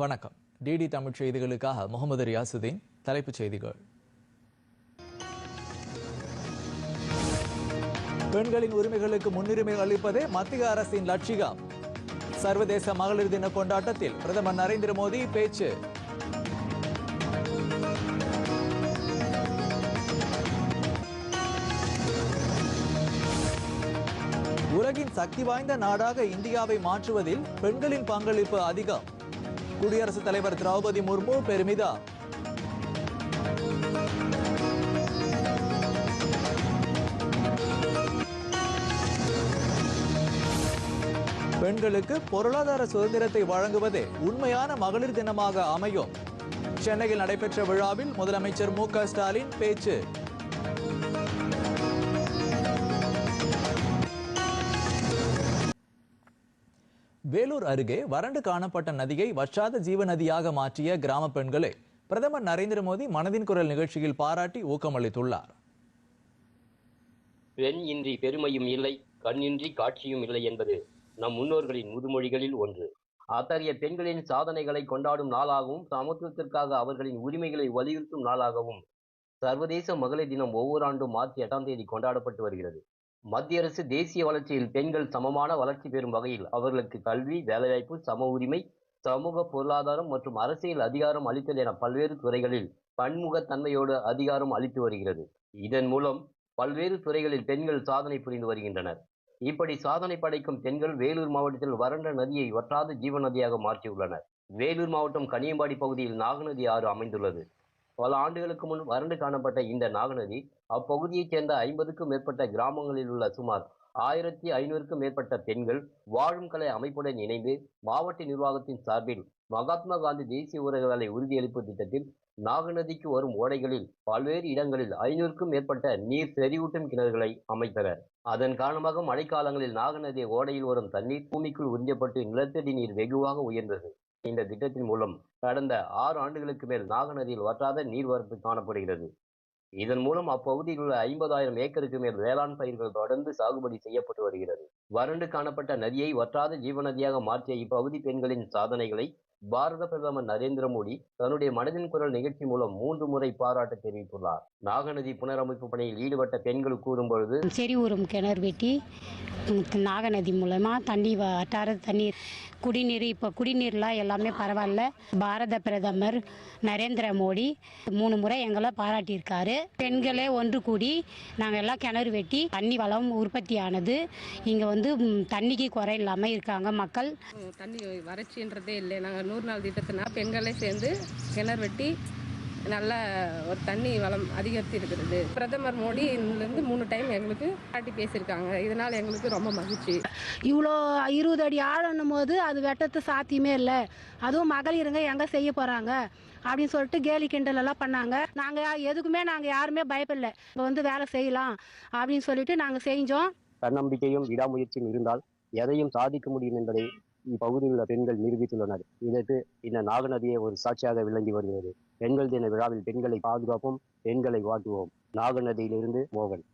வணக்கம். டிடி தமிழ் செய்திகளுக்காக முகமது ரியாசுதீன் தலைப்புச் செய்திகள். பெண்களின் உரிமைகளுக்கு முன்னுரிமை அளிப்பதே மத்திய அரசின் லட்சியம். சர்வதேச மகளிர் தின கொண்டாட்டத்தில் பிரதமர் நரேந்திர மோடி பேச்சு. உலகின் சக்தி வாய்ந்த நாடாக இந்தியாவை மாற்றுவதில் பெண்களின் பங்களிப்பு அதிகம். குடியரசுத் தலைவர் திரௌபதி முர்மு பெருமிதம். பெண்களுக்கு பொருளாதார சுதந்திரத்தை வழங்குவதே உண்மையான மகளிர் தினமாக அமையும். சென்னையில் நடைபெற்ற விழாவில் முதலமைச்சர் மு ஸ்டாலின் பேச்சு. வேலூர் அருகே வறண்டு காணப்பட்ட நதியை வற்றாத ஜீவ நதியாக மாற்றிய கிராம பெண்களை பிரதமர் நரேந்திர மோடி மனதின் குரல் நிகழ்ச்சியில் பாராட்டி ஊக்கமளித்துள்ளார். பெண் இன்றி பெருமையும் இல்லை கண்ணின்றி காட்சியும் இல்லை என்பது நம் முன்னோர்களின் முதுமொழிகளில் ஒன்று. அத்தகைய பெண்களின் சாதனைகளை கொண்டாடும் நாளாகவும் சமத்துவத்திற்காக அவர்களின் உரிமைகளை வலியுறுத்தும் நாளாகவும் சர்வதேச மகளிர் தினம் ஒவ்வொரு ஆண்டும் மார்ச் எட்டாம் தேதி கொண்டாடப்பட்டு வருகிறது. மத்திய அரசு தேசிய வளர்ச்சியில் பெண்கள் சமமான வளர்ச்சி பெறும் வகையில் அவர்களுக்கு கல்வி வேலைவாய்ப்பு சம உரிமை சமூக பொருளாதாரம் மற்றும் அரசியல் அதிகாரம் அளித்தல் என பல்வேறு துறைகளில் பன்முகத்தன்மையோடு அதிகாரம் அளித்து வருகிறது. இதன் மூலம் பல்வேறு துறைகளில் பெண்கள் சாதனை புரிந்து வருகின்றனர். இப்படி சாதனை படைக்கும் பெண்கள் வேலூர் மாவட்டத்தில் வறண்ட நதியை வற்றாத ஜீவ நதியாக மாற்றியுள்ளனர். வேலூர் மாவட்டம் கனியம்பாடி பகுதியில் நாகநதி ஆறு அமைந்துள்ளது. பல ஆண்டுகளுக்கு முன் வறண்டு காணப்பட்ட இந்த நாகநதி அப்பகுதியைச் சேர்ந்த ஐம்பதுக்கும் மேற்பட்ட கிராமங்களில் உள்ள சுமார் ஆயிரத்தி ஐநூறுக்கும் மேற்பட்ட பெண்கள் வாழும் கலை அமைப்புடன் இணைந்து மாவட்ட நிர்வாகத்தின் சார்பில் மகாத்மா காந்தி தேசிய ஊரக வேலை உறுதியளிப்பு திட்டத்தில் நாகநதிக்கு வரும் ஓடைகளில் பல்வேறு இடங்களில் ஐநூறுக்கும் மேற்பட்ட நீர் செறிவூட்டும் கிணறுகளை அமைத்தனர். அதன் காரணமாக மழைக்காலங்களில் நாகநதி ஓடையில் வரும் தண்ணீர் பூமிக்குள் உறிஞ்சப்பட்டு நிலத்தடி நீர் வெகுவாக உயர்ந்தது. இந்த திட்டத்தின் மூலம் கடந்த ஆறு ஆண்டுகளுக்கு மேல் நாகநதியில் வற்றாத நீர்வரத்து காணப்படுகிறது. இதன் மூலம் அப்பகுதியில் உள்ள ஐம்பதாயிரம் ஏக்கருக்கு மேல் வேளாண் பயிர்கள் தொடர்ந்து சாகுபடி செய்யப்பட்டு வருகிறது. வறண்டு காணப்பட்ட நதியை வற்றாத ஜீவநதியாக மாற்றிய இப்பகுதி பெண்களின் சாதனைகளை பாரத பிரதமர் நரேந்திர மோடி தன்னுடைய மனதின் குரல் நிகழ்ச்சி மூலம் மூன்று முறை பாராட்டு தெரிவித்துள்ளார். நாகநதி புனரமைப்பு பணியில் ஈடுபட்ட பெண்கள் கூறும் பொழுது செறி ஊரும் கிணறு வெட்டி நாகநதி மூலமாக தண்ணி வட்டார தண்ணீர் குடிநீர் இப்போ குடிநீர்லாம் எல்லாமே பரவாயில்ல. பாரத பிரதமர் நரேந்திர மோடி மூணு முறை எங்களை பாராட்டியிருக்காரு. பெண்களே ஒன்று கூடி நாங்கள் எல்லாம் கிணறு வெட்டி தண்ணி வளம் உற்பத்தி ஆனது இங்கே வந்து தண்ணிக்கு குறை இல்லாமல் இருக்காங்க மக்கள். தண்ணி வறட்சின்றதே இல்லை. நாங்கள் நூறு நாள் திட்டத்தினா பெண்களே சேர்ந்து கிணறு வெட்டி நல்ல ஒரு தண்ணி வளம் அதிகரித்து இருக்கிறது. பிரதமர் மோடி இதுலேருந்து மூணு டைம் எங்களுக்கு பாட்டி பேசியிருக்காங்க. இதனால் எங்களுக்கு ரொம்ப மகிழ்ச்சி. இவ்வளோ இருபது அடி ஆழன்னும் போது அது வெட்டத்து சாத்தியமே இல்லை. அதுவும் மகளிருங்க எங்கே செய்ய போகிறாங்க அப்படின்னு சொல்லிட்டு கேலி கிண்டல் எல்லாம் பண்ணாங்க. நாங்கள் எதுக்குமே நாங்கள் யாருமே பயப்படல. இப்போ வந்து வேலை செய்யலாம் அப்படின்னு சொல்லிட்டு நாங்கள் செஞ்சோம். தன்னம்பிக்கையும் விடாமுயற்சியும் இருந்தால் எதையும் சாதிக்க முடியும் என்பதை இப்பகுதியில் உள்ள பெண்கள் நிரூபித்துள்ளனர். இதற்கு இந்த நாகநதியை ஒரு சாட்சியாக விளங்கி வருகிறது. பெண்கள் தின விழாவில் பெண்களை பாதுகாப்போம் பெண்களை வாட்டுவோம் நாகநதியிலிருந்து மோகன்.